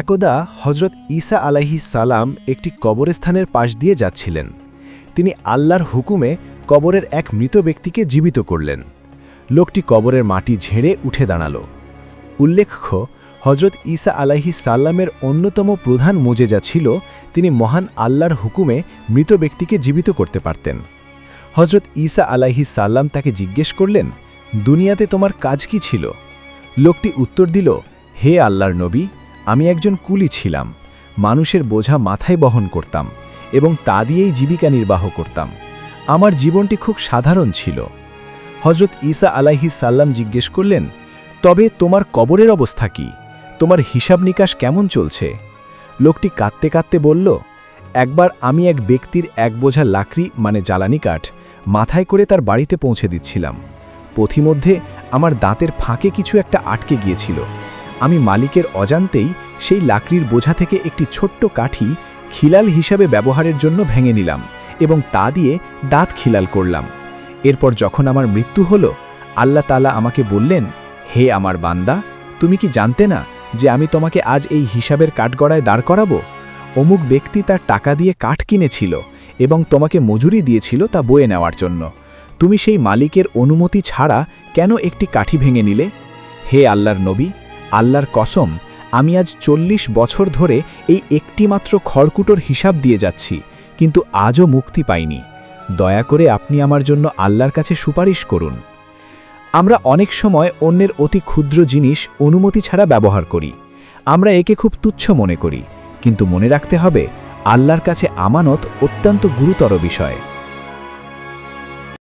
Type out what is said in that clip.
একদা হজরত ঈসা আলাইহি সালাম একটি কবরস্থানের পাশ দিয়ে যাচ্ছিলেন। তিনি আল্লাহর হুকুমে কবরের এক মৃত ব্যক্তিকে জীবিত করলেন। লোকটি কবরের মাটি ঝেড়ে উঠে দাঁড়াল। উল্লেখ্য হজরত ঈসা আলাইহি সাল্লামের অন্যতম প্রধান মোজেজা ছিল, তিনি মহান আল্লাহর হুকুমে মৃত ব্যক্তিকে জীবিত করতে পারতেন। হজরত ঈসা আলাইহি সাল্লাম তাকে জিজ্ঞেস করলেন, দুনিয়াতে তোমার কাজ কি ছিল? লোকটি উত্তর দিল, হে আল্লাহর নবী আমি একজন কুলি ছিলাম। মানুষের বোঝা মাথায় বহন করতাম এবং তা দিয়েই জীবিকা নির্বাহ করতাম। আমার জীবনটি খুব সাধারণ ছিল। হজরত ঈসা আলাইহি সাল্লাম জিজ্ঞেস করলেন, তবে তোমার কবরের অবস্থা কি? তোমার হিসাব নিকাশ কেমন চলছে? লোকটি কাঁদতে কাঁদতে বলল, একবার আমি এক ব্যক্তির এক বোঝা লাকড়ি মানে জ্বালানি কাঠ, মাথায় করে তার বাড়িতে পৌঁছে দিচ্ছিলাম। পথিমধ্যে আমার দাঁতের ফাঁকে কিছু একটা আটকে গিয়েছিল। আমি মালিকের অজান্তেই সেই লাকড়ির বোঝা থেকে একটি ছোট্ট কাঠি খিলাল হিসাবে ব্যবহারের জন্য ভেঙে নিলাম এবং তা দিয়ে দাঁত খিলাল করলাম। এরপর যখন আমার মৃত্যু হল, আল্লাহ তালা আমাকে বললেন, হে আমার বান্দা, তুমি কি জানতে না যে আমি তোমাকে আজ এই হিসাবের কাঠগড়ায় দাঁড় করাবো? অমুক ব্যক্তি তার টাকা দিয়ে কাঠ কিনেছিল এবং তোমাকে মজুরি দিয়েছিল তা বয়ে নেওয়ার জন্য। তুমি সেই মালিকের অনুমতি ছাড়া কেন একটি কাঠি ভেঙে নিলে? হে আল্লাহর নবী, আল্লাহর কসম আমি আজ চল্লিশ বছর ধরে এই একটিমাত্র খড়কুটোর হিসাব দিয়ে যাচ্ছি, কিন্তু আজও মুক্তি পাইনি। দয়া করে আপনি আমার জন্য আল্লাহর কাছে সুপারিশ করুন। আমরা অনেক সময় অন্যের অতি ক্ষুদ্র জিনিস অনুমতি ছাড়া ব্যবহার করি। আমরা একে খুব তুচ্ছ মনে করি, কিন্তু মনে রাখতে হবে, আল্লাহর কাছে আমানত অত্যন্ত গুরুতর বিষয়।